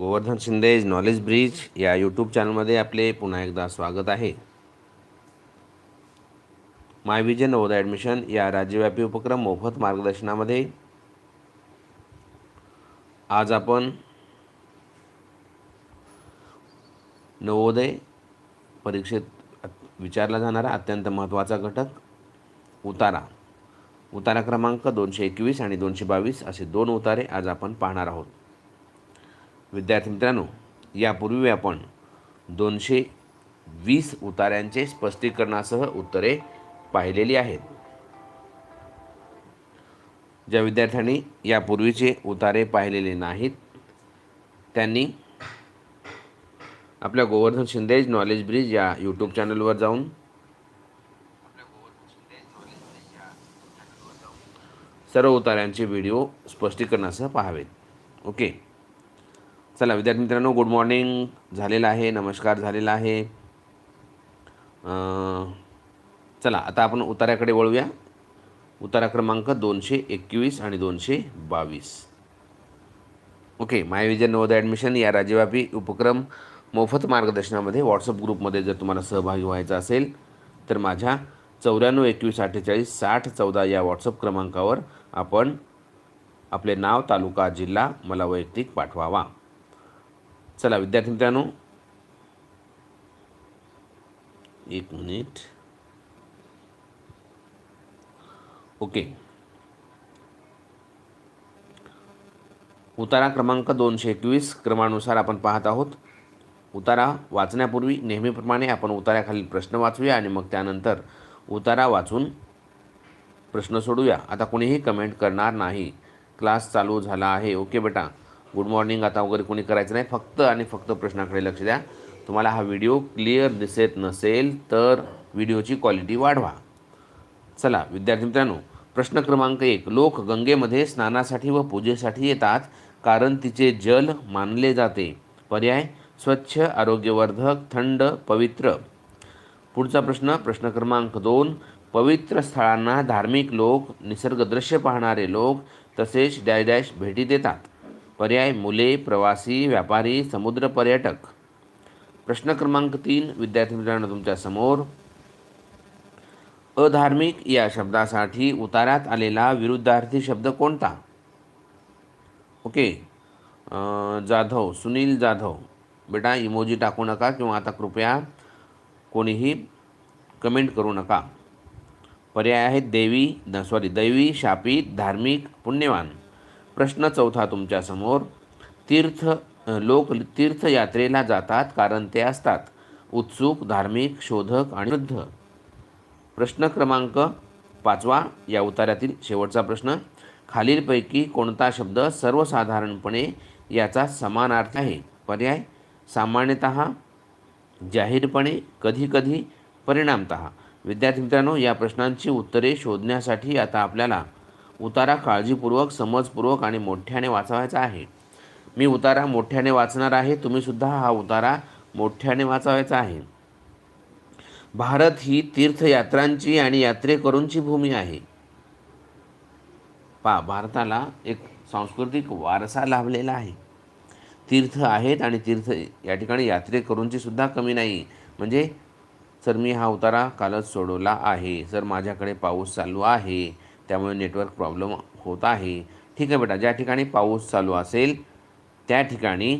Govardhan Shinde knowledge bridge या YouTube चॅनलमध्ये आपले पुन्हा एकदा स्वागत आहे. माय विजन नवोदय ॲडमिशन या राज्यव्यापी उपक्रम मोफत मार्गदर्शनामध्ये आज आपण नवोदय परीक्षेत विचारला जाणारा अत्यंत महत्त्वाचा घटक उतारा. उतारा क्रमांक दोनशे एकवीस आणि दोनशे बावीस असे दोन उतारे आज आपण पाहणार आहोत. विद्यार्थी मित्रांनो यापूर्वी आपण दोनशे वीस उतार्यांचे स्पष्टीकरणासह उत्तरे पाहिलेली आहेत. ज्या विद्यार्थ्यांनी यापूर्वीचे उतारे पाहिलेले नाहीत त्यांनी आपल्या गोवर्धन शिंदेज नॉलेज ब्रिज या यूट्यूब चॅनलवर जाऊन सर्व उतार्यांचे व्हिडिओ स्पष्टीकरणासह पाहावेत. ओके चला विद्यार्थी मित्रांनो गुड मॉर्निंग झालेलं आहे नमस्कार झालेला आहे. चला आता आपण उताऱ्याकडे वळूया. उतारा क्रमांक दोनशे एकवीस आणि दोनशे बावीस. Okay my vision Navodaya admission या राज्यव्यापी उपक्रम मोफत मार्गदर्शनामध्ये व्हॉट्सअप ग्रुपमध्ये जर तुम्हाला सहभागी व्हायचा असेल तर माझ्या चौऱ्याण्णव एकवीस अठ्ठेचाळीस साठ चौदा या व्हॉट्सअप क्रमांकावर आपण आपले नाव तालुका जिल्हा मला वैयक्तिक पाठवावा. चला विद्यार्थी मित्रांनो. एक मिनिट ओके उतारा क्रमांक दोनशे एकवीस क्रमानुसार आपण पाहत आहोत. उतारा वाचण्यापूर्वी नेहमीप्रमाणे आपण उतार्याखालील प्रश्न वाचूया आणि मग त्यानंतर उतारा वाचून प्रश्न सोडूया. आता कोणीही कमेंट करणार नाही. क्लास चालू झाला आहे. ओके बेटा. गुड मॉर्निंग आता वगैरे कोणी करायचं नाही. फक्त आणि फक्त प्रश्नाकडे लक्ष द्या. तुम्हाला हा व्हिडिओ क्लिअर दिसत नसेल तर व्हिडिओची क्वालिटी वाढवा. चला विद्यार्थी मित्रांनो प्रश्न क्रमांक एक. लोक गंगेमध्ये स्नानासाठी व पूजेसाठी येतात कारण तिचे जल मानले जाते. पर्याय स्वच्छ आरोग्यवर्धक थंड पवित्र. पुढचा प्रश्न प्रश्न क्रमांक दोन. पवित्र स्थळांना धार्मिक लोक निसर्गदृश्य पाहणारे लोक तसेच डॅश डॅश भेटी देतात. पर्याय मुले प्रवासी व्यापारी समुद्र पर्यटक. प्रश्न क्रमांक तीन विद्यार्थी मित्रांनो तुमच्यासमोर. अधार्मिक या शब्दासाठी उतारात आलेला विरुद्धार्थी शब्द कोणता? ओके. जाधव सुनील जाधव. बेटा इमोजी टाकू नका किंवा आता कृपया कोणीही कमेंट करू नका. पर्याय आहेत देवी सॉरी दैवी शापित धार्मिक पुण्यवान. प्रश्न चौथा तुमच्यासमोर. तीर्थ लोक तीर्थयात्रेला जातात कारण ते असतात. उत्सुक धार्मिक शोधक आणि वृद्ध. प्रश्न क्रमांक पाचवा या उतार्यातील शेवटचा प्रश्न. खालीलपैकी कोणता शब्द सर्वसाधारणपणे याचा समानार्थ आहे? पर्याय सामान्यतः जाहीरपणे कधीकधी परिणामत. विद्यार्थी मित्रांनो या प्रश्नांची उत्तरे शोधण्यासाठी आता आपल्याला उतारा काळजीपूर्वक समजपूर्वक आणि मोठ्याने वाचावायचा आहे. मी उतारा मोठ्याने वाचणार आहे तुम्हीसुद्धा हा उतारा मोठ्याने वाचावायचा आहे. भारत ही तीर्थयात्रांची आणि यात्रेकरूंची भूमी आहे. पा भारताला एक सांस्कृतिक वारसा लाभलेला आहे. तीर्थ आहेत आणि तीर्थ या ठिकाणी यात्रेकरूंची सुद्धा कमी नाही. म्हणजे सर मी हा उतारा कालच सोडवला आहे. सर माझ्याकडे पाऊस चालू आहे. त्यामुळे नेटवर्क प्रॉब्लेम होत आहे. ठीक आहे बेटा ज्या ठिकाणी पाऊस चालू असेल त्या ठिकाणी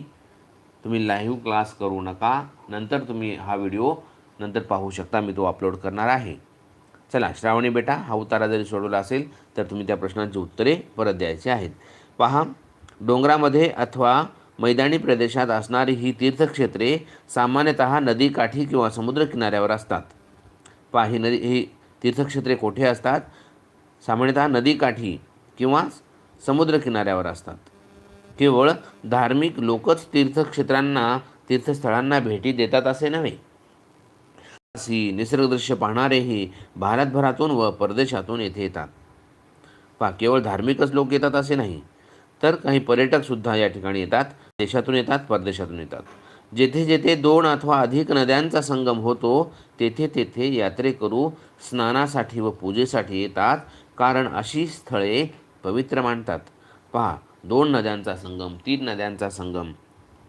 तुम्ही लाईव्ह क्लास करू नका. नंतर तुम्ही हा व्हिडिओ नंतर पाहू शकता मी तो अपलोड करणार आहे. चला श्रावणी बेटा हा उतारा जरी सोडवला असेल तर तुम्ही त्या प्रश्नांची उत्तरे परत द्यायची आहेत. पहा डोंगरामध्ये अथवा मैदानी प्रदेशात असणारी ही तीर्थक्षेत्रे सामान्यतः नदीकाठी किंवा समुद्रकिनाऱ्यावर असतात. पहा ही नदी ही तीर्थक्षेत्रे कोठे असतात? सामान्यतः नदीकाठी किंवा समुद्रकिनाऱ्यावर असतात. केवळ धार्मिक लोकच तीर्थक्षेत्रांना तीर्थस्थळांना भेटी देतात असे नव्हे. निसर्गदृश्य पाहणारेही भारतभरातून व परदेशातून येथे येतात. पा केवळ धार्मिकच लोक येतात असे नाही तर काही पर्यटकसुद्धा या ठिकाणी येतात देशातून येतात परदेशातून येतात. जेथे जेथे दोन अथवा अधिक नद्यांचा संगम होतो तेथे तेथे यात्रेकरू स्नानासाठी व पूजेसाठी येतात कारण अशी स्थळे पवित्र मानतात. पहा दोन नद्यांचा संगम तीन नद्यांचा संगम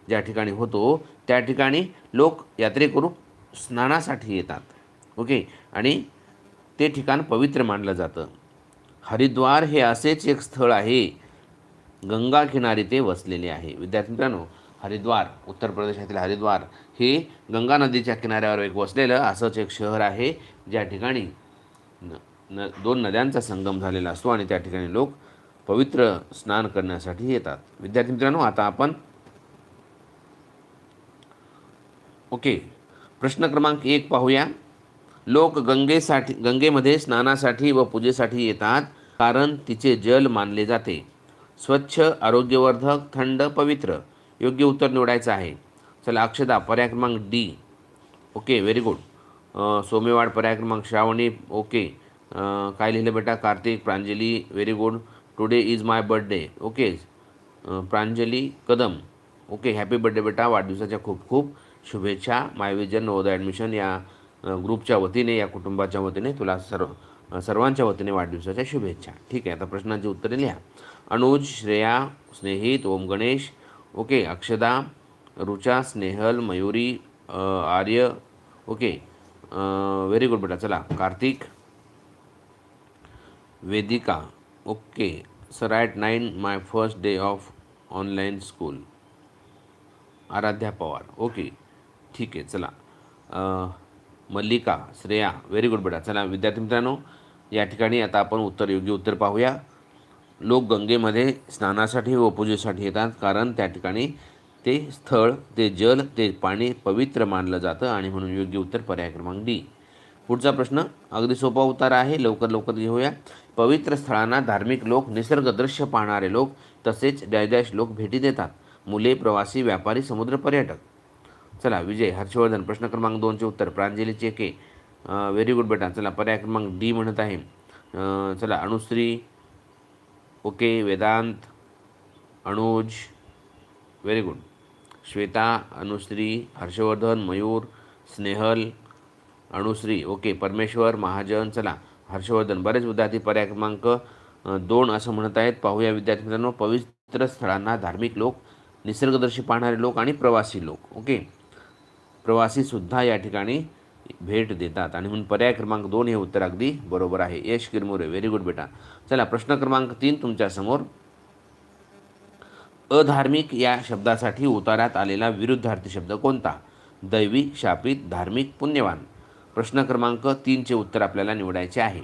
ज्या ठिकाणी होतो त्या ठिकाणी लोक यात्रेकरू स्नानासाठी येतात. ओके? आणि ते ठिकाण पवित्र मानलं जातं. हरिद्वार हे असेच एक स्थळ आहे. गंगा किनारी ते वसलेले आहे. विद्यार्थी मित्रांनो हरिद्वार उत्तर प्रदेशातील हरिद्वार हे गंगा नदीच्या किनाऱ्यावर एक वसलेलं असंच एक शहर आहे ज्या ठिकाणी न दोन नद्यांचा संगम झालेला असतो आणि त्या ठिकाणी लोक पवित्र स्नान करण्यासाठी येतात. विद्यार्थी मित्रांनो आता आपण ओके प्रश्न क्रमांक एक पाहूया. लोक गंगेसाठी गंगेमध्ये स्नानासाठी व पूजेसाठी येतात कारण तिचे जल मानले जाते. स्वच्छ आरोग्यवर्धक थंड पवित्र योग्य उत्तर निवडायचं आहे. चला अक्षदा पर्याय क्रमांक D. Okay very good. Somewad पर्याय क्रमांक श्रावणी. ओके. काय लिहिलं बेटा? Kartik Pranjali very good today is my birthday okay Pranjali Kadam. Okay happy birthday बेटा. वाढदिवसाच्या खूप खूप शुभेच्छा. माय विजन नवोदय ॲडमिशन या ग्रुपच्या वतीने या कुटुंबाच्या वतीने तुला सर्व सर्वांच्या वतीने वाढदिवसाच्या शुभेच्छा. ठीक आहे आता प्रश्नांची उत्तरे लिहा. Anuj Shreya Snehit Om Ganesh. Okay Akshada Rucha Snehal Mayuri Arya. Okay very good बेटा. चला Kartik. Vedika okay sir at nine my first day of online school Aradhya Pawar okay ठीक आहे चला. मल्लिका श्रेया व्हेरी गुड बेटा. चला विद्यार्थी मित्रांनो या ठिकाणी आता आपण उत्तर योग्य उत्तर पाहूया. लोक गंगेमध्ये स्नानासाठी व पूजेसाठी येतात कारण त्या ठिकाणी ते स्थळ ते जल ते पाणी पवित्र मानलं जातं आणि म्हणून योग्य उत्तर पर्याय क्रमांक डी पुढचा प्रश्न अगदी सोपा उतार आहे लवकर लवकर घेऊया. पवित्र स्थळांना धार्मिक लोक निसर्ग दृश्य पाहणारे लोक तसेच डॅश लोक भेटी देतात. मुले प्रवासी व्यापारी समुद्र पर्यटक. चला विजय हर्षवर्धन प्रश्न क्रमांक दोनचे उत्तर. प्रांजली चेके व्हेरी गुड बेटा. चला पर्याय क्रमांक डी म्हणत आहे. चला Anushri okay Vedant Anuj very good Shweta Anushri Harshvardhan Mayur Snehal Anushri okay Parmeshwar Mahajan चला. हर्षवर्धन बरेच विद्यार्थी पर्याय क्रमांक दोन असं म्हणत आहेत. पाहूया विद्यार्थी मित्रांनो पवित्र स्थळांना धार्मिक लोक निसर्गदर्शी पाहणारे लोक आणि प्रवासी लोक. ओके प्रवासीसुद्धा या ठिकाणी भेट देतात. आणि म्हणून पर्याय क्रमांक दोन हे उत्तर अगदी बरोबर आहे. यश किरमुरे व्हेरी गुड बेटा. चला प्रश्न क्रमांक तीन तुमच्यासमोर अधार्मिक या शब्दासाठी उतारात आलेला विरुद्धार्थी शब्द कोणता? दैवी शापित धार्मिक पुण्यवान. प्रश्न क्रमांक तीनचे उत्तर आपल्याला निवडायचे आहे.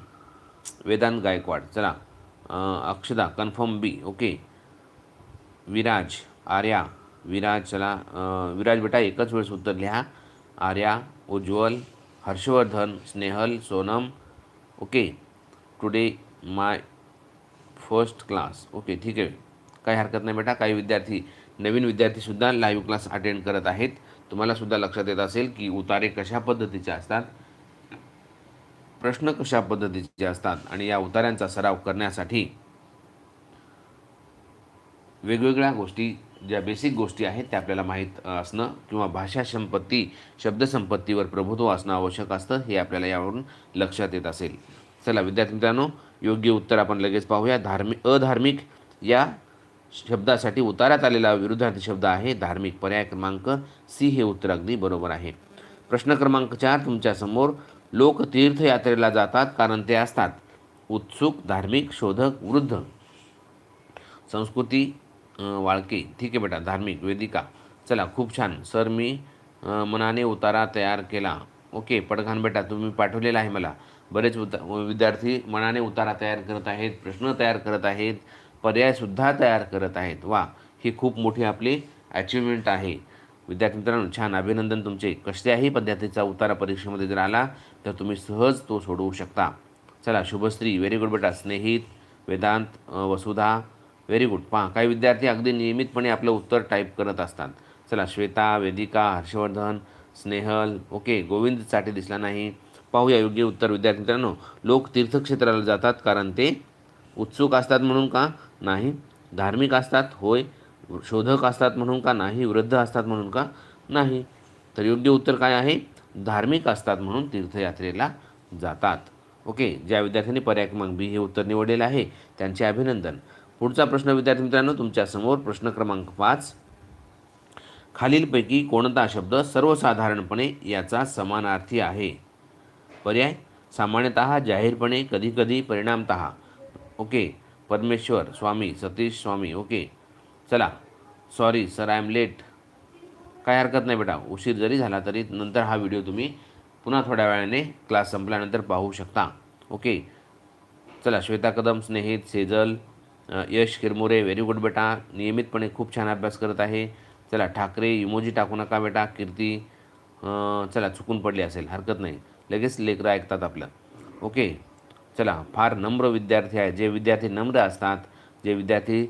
वेदांत गायकवाड चला. Akshada confirm B okay. Viraj Arya Viraj चला. विराज बेटा एकच वेळेस उत्तर लिहा. Arya Ujjwal Harshvardhan Snehal Sonam okay. Today my first class okay ठीक आहे. काही हरकत नाही बेटा काही विद्यार्थी नवीन विद्यार्थीसुद्धा लाईव्ह क्लास अटेंड करत आहेत. तुम्हालासुद्धा लक्षात येत असेल की उतारे कशा पद्धतीचे असतात? प्रश्न कशा पद्धतीचे असतात? आणि या उतार्यांचा सराव करण्यासाठी वेगवेगळ्या गोष्टी ज्या बेसिक गोष्टी आहेत त्या आपल्याला माहीत असणं किंवा भाषा संपत्ती शब्दसंपत्तीवर प्रभुत्व असणं आवश्यक असतं हे आपल्याला यावरून लक्षात येत असेल. चला विद्यार्थी मित्रांनो योग्य उत्तर आपण लगेच पाहूया. धार्मिक अधार्मिक या शब्दासाठी उतारात आलेला विरुद्धार्थी शब्द आहे. धार्मिक पर्याय क्रमांक सी हे उत्तर अगदी बरोबर आहे. प्रश्न क्रमांक चार तुमच्यासमोर लोक तीर्थयात्रेला जातात कारण ते असतात. उत्सुक धार्मिक शोधक वृद्ध. संस्कृती वाळके. ठीक आहे बेटा धार्मिक वेदिका. चला खूप छान. सर मी मनाने उतारा तयार केला. ओके पडघान बेटा तुम्ही पाठवलेला आहे मला. बरेच उता विद्यार्थी मनाने उतारा तयार करत आहेत प्रश्न तयार करत आहेत. पर्यायसुद्धा तयार करत आहेत. वा ही खूप मोठी आपली अचिव्हमेंट आहे. विद्यार्थी मित्रांनो छान अभिनंदन तुमचे. कसल्याही पद्धतीचा उतारा परीक्षेमध्ये जर आला तर तुम्ही सहज तो सोडवू शकता. चला शुभश्री. व्हेरी गुड बेटा. स्नेहित वेदांत वसुधा. व्हेरी गुड पहा काही विद्यार्थी अगदी नियमितपणे आपलं उत्तर टाईप करत असतात. चला श्वेता वेदिका हर्षवर्धन स्नेहल. ओके गोविंद चाटे दिसला नाही. पाहूया योग्य उत्तर. विद्यार्थी मित्रांनो लोक तीर्थक्षेत्राला जातात कारण ते उत्सुक असतात म्हणून का? नाही. धार्मिक असतात होय. शोधक असतात म्हणून का नाही? वृद्ध असतात म्हणून का नाही? तर योग्य उत्तर काय आहे? धार्मिक असतात म्हणून तीर्थयात्रेला जातात. ओके ज्या विद्यार्थ्यांनी पर्याय क्रमांक बी हे उत्तर निवडलेलं आहे त्यांचे अभिनंदन. पुढचा प्रश्न विद्यार्थी मित्रांनो तुमच्यासमोर प्रश्न क्रमांक पाच. खालीलपैकी कोणता शब्द सर्वसाधारणपणे याचा समानार्थी आहे? पर्याय सामान्यतः जाहीरपणे कधीकधी परिणामत. Okay Parameshwar Swami Satish Swami okay. चला sorry sir I am late काय हरकत नाही बेटा उशीर जरी झाला तरी नंतर हा व्हिडिओ तुम्ही पुन्हा थोड्या वेळाने क्लास संपल्यानंतर पाहू शकता. ओके. चला श्वेता कदम स्नेहित सेजल यश किरमुरे व्हेरी गुड बेटा. नियमितपणे खूप छान अभ्यास करत आहे. चला ठाकरे इमोजी टाकू नका बेटा कीर्ती. चला चुकून पडली असेल हरकत नाही. लगेच लेकरं ऐकतात आपलं. ओके. चला फार नम्र विद्यार्थी आहेत जे विद्यार्थी नम्र असतात जे विद्यार्थी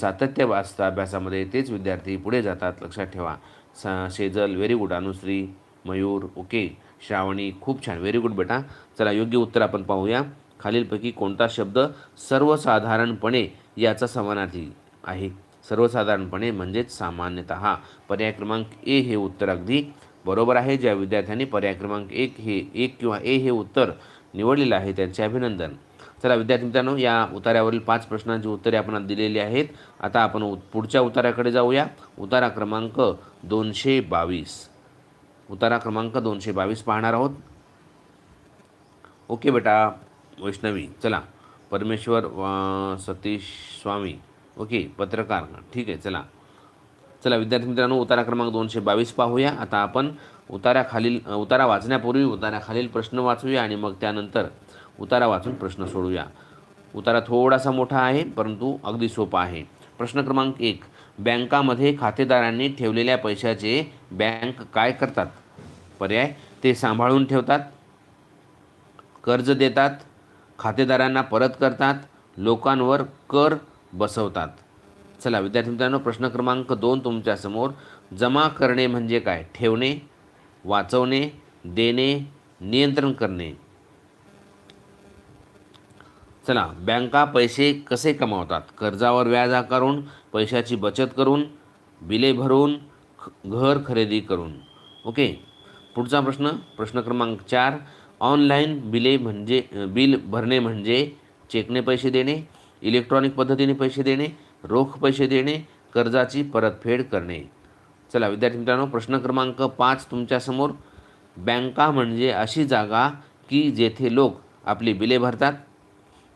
सातत्य असतात अभ्यासामध्ये तेच विद्यार्थी पुढे जातात. लक्षात ठेवा. सा Shejal very good Anushri Mayur okay. Shravani खूप छान. व्हेरी गुड बेटा. चला योग्य उत्तर आपण पाहूया. खालीलपैकी कोणता शब्द सर्वसाधारणपणे याचा समानार्थी आहे? सर्वसाधारणपणे म्हणजेच सामान्यतः. पर्याय क्रमांक ए हे उत्तर अगदी बरोबर आहे. ज्या विद्यार्थ्यांनी पर्याय क्रमांक एक हे एक किंवा ए हे उत्तर निवडलेलं आहे. त्यांचे अभिनंदन. चला विद्यार्थी मित्रांनो या उतार्यावरील पाच प्रश्नांची उत्तरे आपण दिलेली आहेत. आता आपण पुढच्या उताराकडे जाऊया. उतारा क्रमांक दोनशे बावीस. उतारा क्रमांक दोनशे बावीस पाहणार आहोत. ओके बेटा वैष्णवी. चला परमेश्वर सतीश स्वामी. ओके पत्रकार. ठीक आहे चला. चला विद्यार्थी मित्रांनो उतारा क्रमांक दोनशे बावीस पाहूया. आता आपण उताराखालील उतारा वाचण्यापूर्वी उताराखालील प्रश्न वाचूया आणि मग त्यानंतर उतारा वाचून प्रश्न सोडूया. उतारा थोडासा मोठा आहे परंतु अगदी सोपा आहे. प्रश्न क्रमांक एक. बँकामध्ये खातेदारांनी ठेवलेल्या पैशाचे बँक काय करतात? पर्याय? ते सांभाळून ठेवतात कर्ज देतात खातेदारांना परत करतात लोकांवर कर बसवतात. चला विद्यार्थी मित्रांनो प्रश्न क्रमांक दोन तुमच्यासमोर जमा करणे म्हणजे काय? ठेवणे वाचवणे देणे नियंत्रण करणे. चला बँका पैसे कसे कमावतात? कर्जावर व्याज आकारून पैशाची बचत करून बिले भरून घर खरेदी करून. ओके? पुढचा प्रश्न प्रश्न क्रमांक चार. ऑनलाईन बिले म्हणजे बिल भरणे म्हणजे चेकने पैसे देणे इलेक्ट्रॉनिक पद्धतीने पैसे देणे रोख पैसे देणे कर्जाची परतफेड करणे. चला विद्यार्थी मित्रांनो प्रश्न क्रमांक पाच तुमच्यासमोर. बँका म्हणजे अशी जागा की जेथे लोक आपली बिले भरतात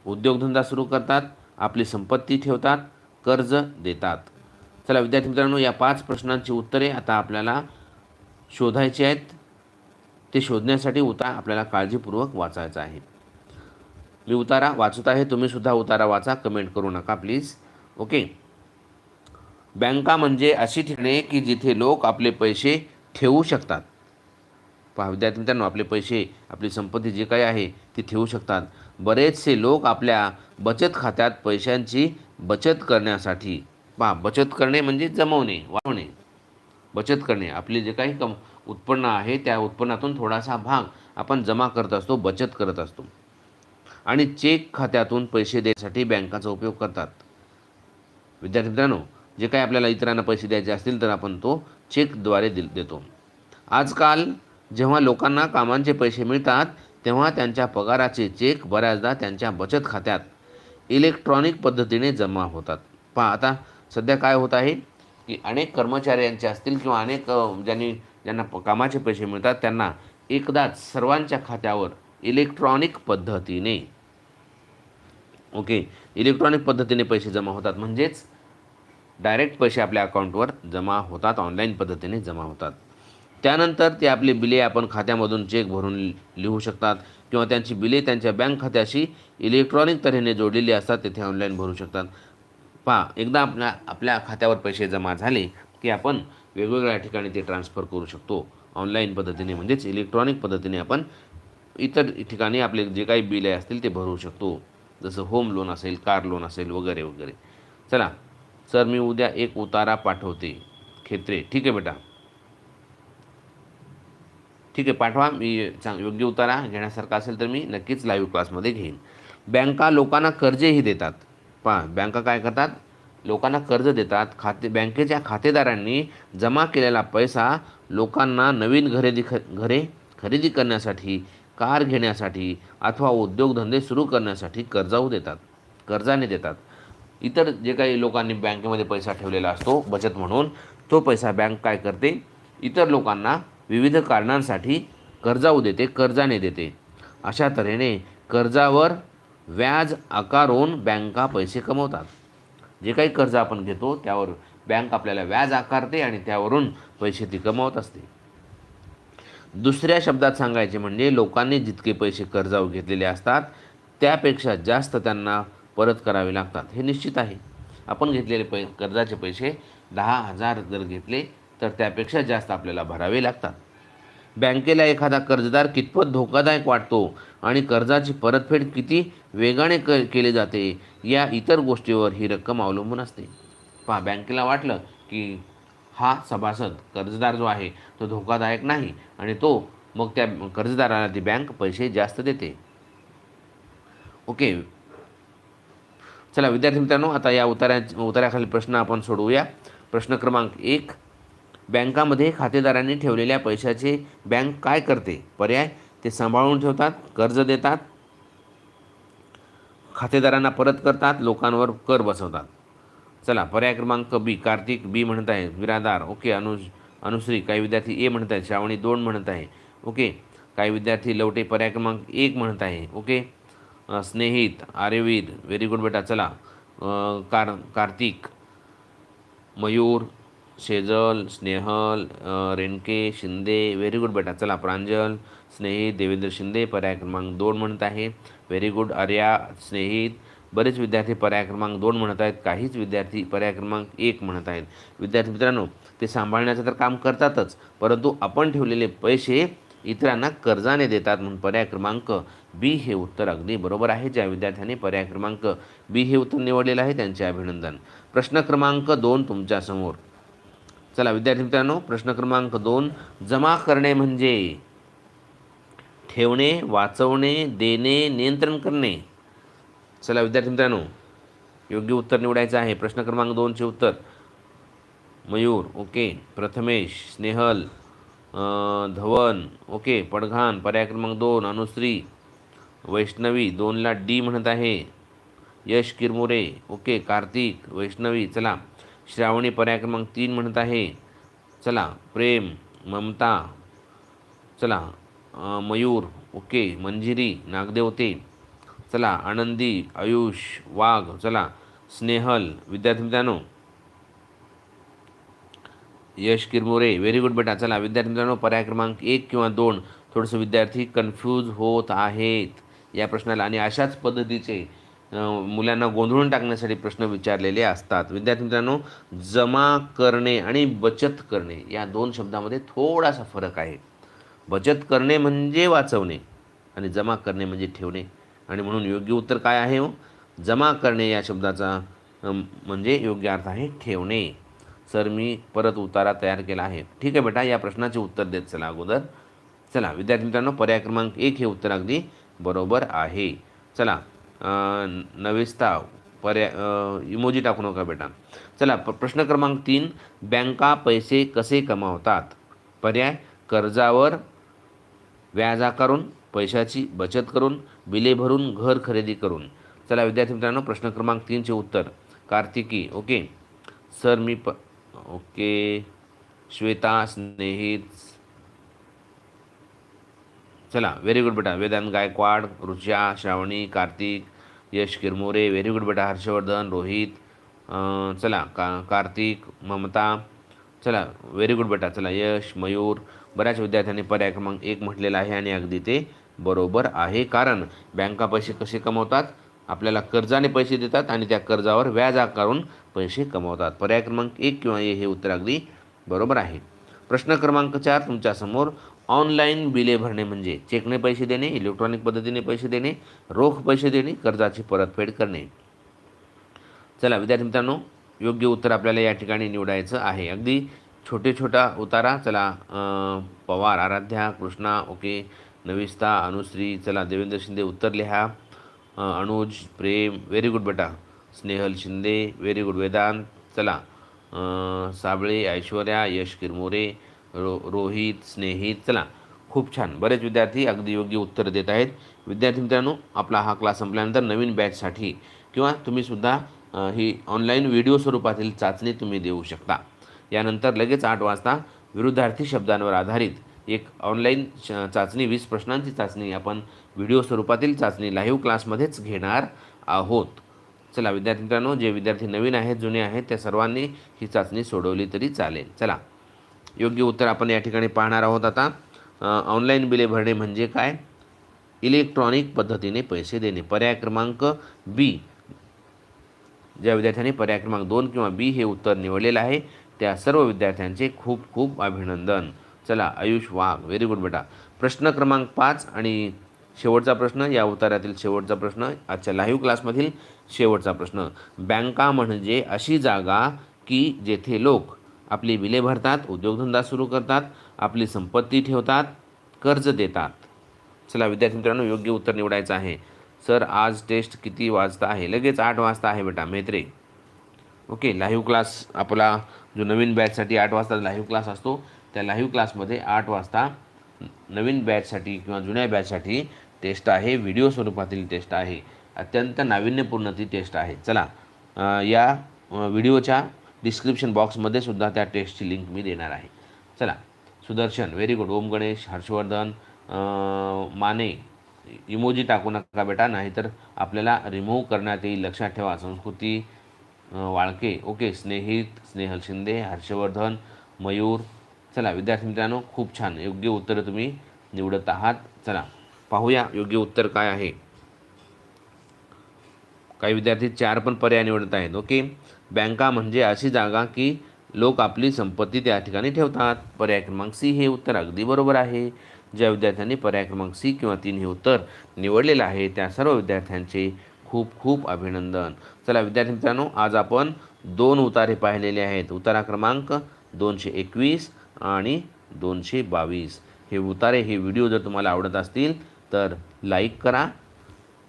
उद्योगधंदा सुरू करतात आपली संपत्ती ठेवतात कर्ज देतात. चला विद्यार्थी मित्रांनो या पाच प्रश्नांची उत्तरे आता आपल्याला शोधायची आहेत. ते शोधण्यासाठी उतार आपल्याला काळजीपूर्वक वाचायचा आहे. मी उतारा वाचत आहे तुम्हीसुद्धा उतारा वाचा कमेंट करू नका प्लीज. ओके? बँका म्हणजे अशी ठिकाणे की जिथे लोक आपले पैसे ठेवू शकतात. पहा विद्यार्थी मित्रांनो आपले पैसे आपली संपत्ती जी काही आहे ती ठेवू शकतात. बरेचसे लोक आपल्या बचत खात्यात पैशांची बचत करण्यासाठी पहा बचत करणे म्हणजे जमवणे वाढवणे. बचत करणे आपले जे काही कम उत्पन्न आहे त्या उत्पन्नातून थोडासा भाग आपण जमा करत असतो बचत करत असतो. आणि चेक खात्यातून पैसे देण्यासाठी बँकाचा उपयोग करतात. विद्यार्थी मित्रांनो जे काही आपल्याला इतरांना पैसे द्यायचे असतील तर आपण तो चेकद्वारे दिल देतो. आजकाल जेव्हा लोकांना कामांचे पैसे मिळतात तेव्हा त्यांच्या पगाराचे चेक बऱ्याचदा त्यांच्या बचत खात्यात इलेक्ट्रॉनिक पद्धतीने जमा होतात. पहा आता सध्या काय होत आहे की अनेक कर्मचाऱ्यांचे असतील किंवा अनेक ज्यांनी ज्यांना प- कामाचे पैसे मिळतात त्यांना एकदाच सर्वांच्या खात्यावर इलेक्ट्रॉनिक पद्धतीने ओके. इलेक्ट्रॉनिक पद्धतीने पैसे जमा होतात म्हणजेच डायरेक्ट पैसे आपल्या अकाउंटवर जमा होतात ऑनलाईन पद्धतीने जमा होतात. त्यानंतर ते आपली बिले आपण खात्यामधून चेक भरून लिहू शकतात किंवा त्यांची बिले त्यांच्या बँक खात्याशी इलेक्ट्रॉनिक तऱ्हेने जोडलेली असतात तेथे ऑनलाईन भरू शकतात. पहा एकदा आपल्या आपल्या खात्यावर पैसे जमा झाले की आपण वेगवेगळ्या ठिकाणी ते ट्रान्सफर करू शकतो. ऑनलाईन पद्धतीने म्हणजेच इलेक्ट्रॉनिक पद्धतीने आपण इतर ठिकाणी आपले जे काही बिले असतील ते भरू शकतो. जसं होम लोन असेल कार लोन असेल वगैरे वगैरे. चला. सर मी उद्या एक उतारा पाठवते. खेत्रे. ठीक आहे बेटा. ठीक आहे पाठवा. मी चांग योग्य उतारा घेण्यासारखा असेल तर मी नक्कीच लाईव्ह क्लासमध्ये घेईन. बँका लोकांना कर्जही देतात. पहा बँका काय करतात? लोकांना कर्ज देतात. खाते बँकेच्या खातेदारांनी जमा केलेला पैसा लोकांना नवीन खरेदी ख घरे खरेदी करण्यासाठी कार घेण्यासाठी अथवा उद्योगधंदे सुरू करण्यासाठी कर्जाऊ देतात कर्जाने देतात. इतर जे काही लोकांनी बँकेमध्ये पैसा ठेवलेला असतो बचत म्हणून तो पैसा बँक काय करते? इतर लोकांना विविध कारणांसाठी कर्जाऊ देते कर्जाने देते. अशा तऱ्हेने कर्जावर व्याज आकारून बँका पैसे कमवतात. जे काही कर्ज आपण घेतो त्यावर बँक आपल्याला व्याज आकारते आणि त्यावरून पैसे ती कमवत असते. दुसऱ्या शब्दात सांगायचे म्हणजे लोकांनी जितके पैसे कर्जावर घेतलेले असतात त्यापेक्षा जास्त त्यांना परत करावे लागतात. हे निश्चित आहे. आपण घेतलेले पै कर्जाचे पैसे दहा हजार जर घेतले तर त्यापेक्षा जास्त आपल्याला भरावे लागतात. बँकेला एखादा कर्जदार कितपत धोकादायक वाटतो आणि कर्जाची परतफेड किती वेगाने क केली जाते या इतर गोष्टीवर ही रक्कम अवलंबून असते. पहा बँकेला वाटलं की हा सभासद कर्जदार जो आहे तो धोकादायक नाही आणि तो मग त्या कर्जदाराला ती बँक पैसे जास्त देते. ओके चला विद्यार्थी मित्रांनो आता या उतार्या उतार्याखालील प्रश्न आपण सोडवूया. प्रश्न क्रमांक एक. बँकामध्ये खातेदारांनी ठेवलेल्या पैशाचे बँक काय करते? पर्याय? ते सांभाळून ठेवतात कर्ज देतात. खातेदारांना परत करतात लोकांवर कर बसवतात. चला पर्याय क्रमांक बी कार्तिक बी म्हणत आहे बिरादार ओके अनुज अनुश्री काही विद्यार्थी ए म्हणत आहेत श्रावणी दोन म्हणत आहे ओके काही विद्यार्थी लवटे पर्याय क्रमांक एक म्हणत आहे okay Snehit Aryaveer very good बेटा चला कार कार्तिक मयूर शेजल स्नेहल रेणके शिंदे व्हेरी गुड बेटा चला प्रांजल स्नेहित देवेंद्र शिंदे पर्याय क्रमांक दोन म्हणत आहे व्हेरी गुड आर्या स्नेहित बरेच विद्यार्थी पर्याय क्रमांक दोन म्हणत आहेत काहीच विद्यार्थी पर्याय क्रमांक एक म्हणत आहेत. विद्यार्थी मित्रांनो ते सांभाळण्याचं तर काम करतातच परंतु आपण ठेवलेले पैसे इतरांना कर्जाने देतात म्हणून पर्याय क्रमांक बी हे उत्तर अगदी बरोबर आहे ज्या विद्यार्थ्यांनी पर्याय क्रमांक बी हे उत्तर निवडलेलं आहे त्यांचे अभिनंदन. प्रश्न क्रमांक दोन तुमच्यासमोर चला विद्यार्थी मित्रांनो प्रश्न क्रमांक दोन जमा करणे म्हणजे ठेवणे वाचवणे देणे नियंत्रण करणे. चला विद्यार्थी मित्रांनो योग्य उत्तर निवडायचं आहे. प्रश्न क्रमांक दोनचे उत्तर. मयूर ओके. प्रथमेश स्नेहल धवन ओके. पडघान पर्याय क्रमांक दोन अनुश्री. वैष्णवी दोनला डी म्हणत आहे. यश किरमुरे ओके. कार्तिक वैष्णवी. चला श्रावणी पर्याय क्रमांक तीन म्हणत आहे. चला प्रेम ममता. चला मयूर ओके. मंजिरी नागदेवते. चला आनंदी आयुष वाघ चला स्नेहल विद्यार्थी मित्रांनो. यश किरमुरे व्हेरी गुड बेटा चला विद्यार्थी मित्रांनो पर्याय क्रमांक एक किंवा दोन थोडंसं विद्यार्थी कन्फ्यूज होत आहेत या प्रश्नाला. आणि अशाच पद्धतीचे मुलांना गोंधळून टाकण्यासाठी प्रश्न विचारलेले असतात. विद्यार्थी मित्रांनो जमा करणे आणि बचत करणे या दोन शब्दामध्ये थोडासा फरक आहे. बचत करणे म्हणजे वाचवणे आणि जमा करणे म्हणजे ठेवणे. आणि म्हणून योग्य उत्तर काय आहे हो? जमा करणे या शब्दाचा म्हणजे योग्य अर्थ आहे ठेवणे. सर मी परत उतारा तयार केला आहे. ठीक आहे बेटा या प्रश्नाचे उत्तर देत चला अगोदर. चला विद्यार्थी मित्रांनो पर्याय क्रमांक एक हे उत्तर अगदी बरोबर आहे. चला नवेस्ता पर्याय इमोजी टाकू नका बेटा. चला प प्रश्न क्रमांक तीन बँका पैसे कसे कमावतात? पर्याय कर्जावर व्याज आकारून पैशाची बचत करून बिले भरून घर खरेदी करून. चला विद्यार्थी मित्रांनो प्रश्न क्रमांक तीनचे उत्तर. कार्तिकी ओके. सर मी प ओके. श्वेता स्नेहित. चला व्हेरी गुड बेटा. वेदांत गायकवाड रुचा श्रावणी कार्तिक यश किरमोरे व्हेरी गुड बेटा. हर्षवर्धन रोहित. चला का कार्तिक ममता. चला व्हेरी गुड बेटा. चला यश मयूर. बऱ्याच विद्यार्थ्यांनी पर्याय क्रमांक एक म्हटलेला आहे आणि अगदी ते बरोबर आहे. कारण बँका पैसे कसे कमवतात? आपल्याला कर्जाने पैसे देतात आणि त्या कर्जावर व्याज आकारून पैसे कमवतात. पर्याय क्रमांक एक किंवा ए हे उत्तर अगदी बरोबर आहे. प्रश्न क्रमांक चार तुमच्यासमोर ऑनलाईन बिले भरणे म्हणजे चेकने पैसे देणे इलेक्ट्रॉनिक पद्धतीने पैसे देणे रोख पैसे देणे कर्जाची परतफेड करणे. चला विद्यार्थी मित्रांनो योग्य उत्तर आपल्याला या ठिकाणी निवडायचं आहे. अगदी छोटे छोटा उतारा. चला पवार आराध्या कृष्णा ओके. नविस्ता अनुश्री चला देवेंद्र शिंदे उत्तर लिहा अनुज प्रेम व्हेरी गुड बेटा स्नेहल शिंदे व्हेरी गुड वेदांत चला साबळे ऐश्वर्या यश किरमोरे रो रोहित स्नेहित चला खूप छान. बरेच विद्यार्थी अगदी योग्य उत्तर देत आहेत. विद्यार्थी मित्रांनो आपला हा क्लास संपल्यानंतर नवीन बॅचसाठी किंवा तुम्हीसुद्धा ही ऑनलाईन व्हिडिओ स्वरूपातील चाचणी तुम्ही देऊ शकता. यानंतर लगेच आठ वाजता विरुद्धार्थी शब्दांवर आधारित एक ऑनलाईन श चाचणी वीस प्रश्नांची चाचणी आपण व्हिडिओ स्वरूपातील चाचणी लाईव्ह क्लासमध्येच घेणार आहोत. चला विद्यार्थी मित्रांनो जे विद्यार्थी नवीन आहेत जुने आहेत त्या सर्वांनी ही चाचणी सोडवली तरी चालेल. चला योग्य उत्तर आपण या ठिकाणी पाहणार आहोत आता. ऑनलाईन बिले भरणे म्हणजे काय? इलेक्ट्रॉनिक पद्धतीने पैसे देणे. पर्याय क्रमांक बी ज्या विद्यार्थ्यांनी पर्याय क्रमांक दोन किंवा बी हे उत्तर निवडलेलं आहे त्या सर्व विद्यार्थ्यांचे खूप खूप अभिनंदन. चला आयुष वाघ व्हेरी गुड बेटा. प्रश्न क्रमांक पाच आणि शेवटचा प्रश्न या उतारातील शेवटचा प्रश्न आजच्या लाईव्ह क्लासमधील शेवटचा प्रश्न. बँका म्हणजे अशी जागा की जेथे लोक आपली बिले भरतात उद्योगधंदा सुरू करतात आपली संपत्ती ठेवतात कर्ज देतात. चला विद्यार्थी मित्रांनो योग्य उत्तर निवडायचं आहे. सर आज टेस्ट किती वाजता आहे? लगेच आठ वाजता आहे बेटा मैत्रे. ओके लाईव्ह क्लास आपला जो नवीन बॅचसाठी आठ वाजता लाईव्ह क्लास असतो त्या लाईव्ह क्लासमध्ये आठ वाजता नवीन बॅचसाठी किंवा जुन्या बॅचसाठी टेस्ट आहे. व्हिडिओ स्वरूपातील टेस्ट आहे. अत्यंत नाविन्यपूर्ण ती टेस्ट आहे. चला या व्हिडिओच्या डिस्क्रिप्शन बॉक्समध्ये सुद्धा त्या टेस्टची लिंक मी देणार आहे. चला Sudarshan very good Om Ganesh Harshvardhan Mane emoji टाकू नका बेटा नाहीतर आपल्याला रिमूव्ह करण्यात येईल. लक्षात ठेवा संस्कृती वाळके. ओके स्नेहित स्नेहल शिंदे हर्षवर्धन मयूर चला विद्यार्थी मित्रांनो खूप छान. योग्य उत्तरं तुम्ही निवडत आहात. चला पाहूया योग्य उत्तर काय आहे. काही विद्यार्थी चार पण पर्याय निवडत आहेत ओके? बँका म्हणजे अशी जागा की लोक आपली संपत्ती त्या ठिकाणी ठेवतात. पर्याय क्रमांक सी हे उत्तर अगदी बरोबर आहे. ज्या विद्यार्थ्यांनी पर्याय क्रमांक सी किंवा तीन हे उत्तर निवडलेलं आहे त्या सर्व विद्यार्थ्यांचे खूप खूप अभिनंदन. चला विद्यार्थी मित्रांनो आज आपण दोन उतारे पाहिलेले आहेत. उतारा क्रमांक दोनशे एकवीस आणि दोनशे बावीस. हे उतारे हे व्हिडिओ जर तुम्हाला आवडत असतील तर लाईक करा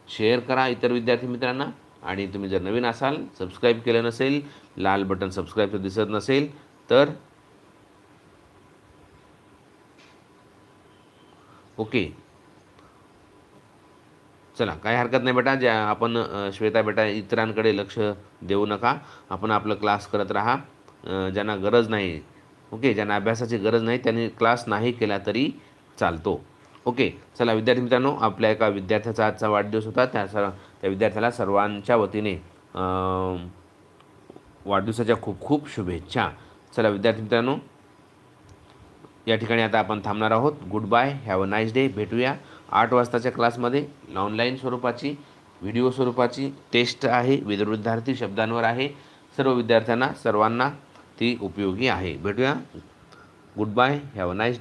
शेअर करा इतर विद्यार्थी मित्रांना. आणि तुम्ही जर नवीन असाल सबस्क्राईब केलं नसेल लाल बटन सबस्क्राईबचं दिसत नसेल तर ओके. चला काही हरकत नाही बेटा. ज्या आपण श्वेता बेटा इतरांकडे लक्ष देऊ नका. आपण आपलं क्लास करत राहा. ज्यांना गरज नाही ओके ज्यांना अभ्यासाची गरज नाही त्यांनी क्लास नाही केला तरी चालतो. ओके चला विद्यार्थी मित्रांनो आपल्या एका विद्यार्थ्याचा आजचा वाढदिवस होता. त्या सर त्या विद्यार्थ्याला सर्वांच्या वतीने वाढदिवसाच्या खूप खूप शुभेच्छा. चला विद्यार्थी मित्रांनो या ठिकाणी आता आपण थांबणार आहोत. Goodbye have a nice day भेटूया आठ वाजताच्या क्लासमध्ये. ऑनलाईन स्वरूपाची व्हिडिओ स्वरूपाची टेस्ट आहे. विद्यार्थी शब्दांवर आहे. सर्व विद्यार्थ्यांना सर्वांना ती उपयोगी आहे. भेटूया. Goodbye have a nice